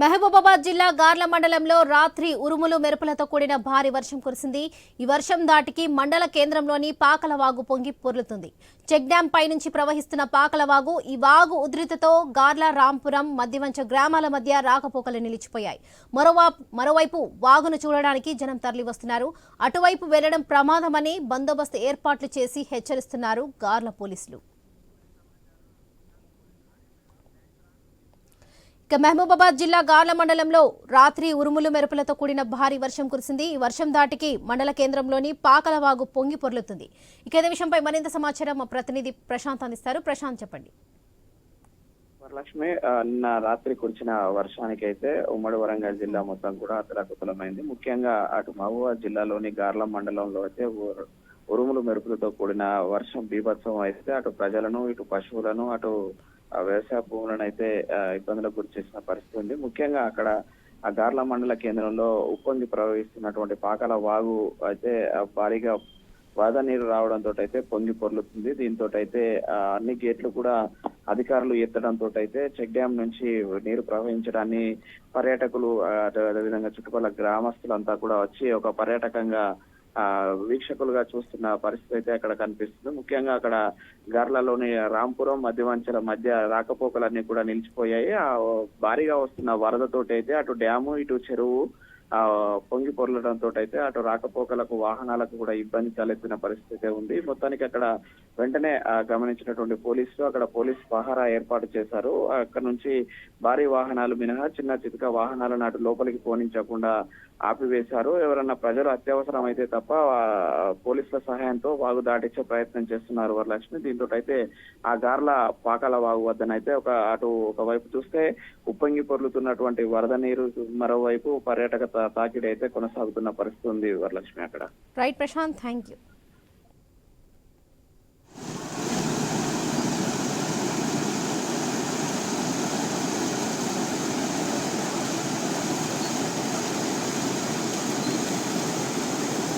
మహబూబాబాద్ జిల్లా గార్ల మండలంలో రాత్రి ఉరుములు మెరుపులతో కూడిన భారీ వర్షం కురిసింది. ఈ వర్షం దాటికి మండల కేంద్రంలోని పాకలవాగు పొంగి పొర్లుతుంది. చెక్ డ్యాం పై నుంచి ప్రవహిస్తున్న పాకలవాగు ఈ వాగు ఉధృతితో గార్ల రాంపురం మధ్యవంచ గ్రామాల మధ్య రాకపోకలు నిలిచిపోయాయి. మరోవా మరోవైపు వాగును చూడడానికి జనం తరలివస్తున్నారు. అటువైపు వెళ్ళడం ప్రమాదమని బందోబస్తు ఏర్పాట్లు చేసి హెచ్చరిస్తున్నారు గార్ల పోలీసులు. ఇక మహబూబాబాద్ జిల్లా గార్ల మండలంలో రాత్రి ఉరుములు మెరుపులతో కూడిన భారీ వర్షం కురిసింది. ఈ వర్షం దాటికి మండల కేంద్రంలోని పాకలవాగు పొంగి పొర్లుతుంది. ఇక ఇదే విషయంపై మరింత సమాచారం మా ప్రతినిధి ప్రశాంత్ అందిస్తారు. ప్రశాంత్ చెప్పండి. వరలక్ష్మి నిన్న రాత్రి కురిసిన వర్షానికి అయితే ఉమ్మడి వరంగల్ జిల్లా మొత్తం కూడా అతలాకుతలమైంది. ముఖ్యంగా అటు మహబూబాద్ జిల్లాలోని గార్ల మండలంలో అయితే ఉరుములు మెరుపులతో కూడిన వర్షం బీభత్సం అయితే అటు ప్రజలను ఇటు పశువులను అటు వ్యవసాయ భూములను అయితే ఇబ్బందులకు గురి చేసిన పరిస్థితి ఉంది. ముఖ్యంగా అక్కడ ఆ గార్ల మండల కేంద్రంలో ఉప్పొంగి ప్రవహిస్తున్నటువంటి పాకల వాగు అయితే భారీగా వరద నీరు రావడంతో అయితే పొంగి పొర్లుతుంది. దీంతో అయితే అన్ని గేట్లు కూడా అధికారులు ఎత్తడంతో అయితే చెక్ డ్యామ్ నుంచి నీరు ప్రవహించడాన్ని పర్యాటకులు అదే- అదేవిధంగా చుట్టుపక్కల గ్రామస్తులంతా కూడా వచ్చి ఒక పర్యాటకంగా వీక్షకులుగా చూస్తున్న పరిస్థితి అయితే అక్కడ కనిపిస్తుంది. ముఖ్యంగా అక్కడ గర్లలోని రాంపురం మధ్యవంచల మధ్య రాకపోకలన్నీ కూడా నిలిచిపోయాయి. ఆ భారీగా వస్తున్న వరదతోటి అయితే అటు డ్యాము ఇటు చెరువు పొంగి పొరలడంతో అయితే అటు రాకపోకలకు వాహనాలకు కూడా ఇబ్బంది తలెత్తిన పరిస్థితి ఉంది. మొత్తానికి అక్కడ వెంటనే గమనించినటువంటి పోలీసులు అక్కడ పోలీస్ పహారా ఏర్పాటు చేశారు. అక్కడ నుంచి భారీ వాహనాలు మినహా చిన్న చితక వాహనాలను అటు లోపలికి పోనించకుండా ఆపివేశారు. ఎవరన్నా ప్రజలు అత్యవసరం అయితే తప్ప ఆ, పోలీసుల సహాయంతో వాగు దాటించే ప్రయత్నం చేస్తున్నారు వరలక్ష్మి. దీంతో అయితే ఆ గార్ల పాకాల వాగు వద్దనైతే ఒక అటు ఒకవైపు చూస్తే ఉప్పొంగి పొర్లుతున్నటువంటి వరద నీరు మరోవైపు పర్యాటక తాకిడి అయితే కొనసాగుతున్న పరిస్థితి ఉంది వరలక్ష్మి అక్కడ. Right Prashanth thank you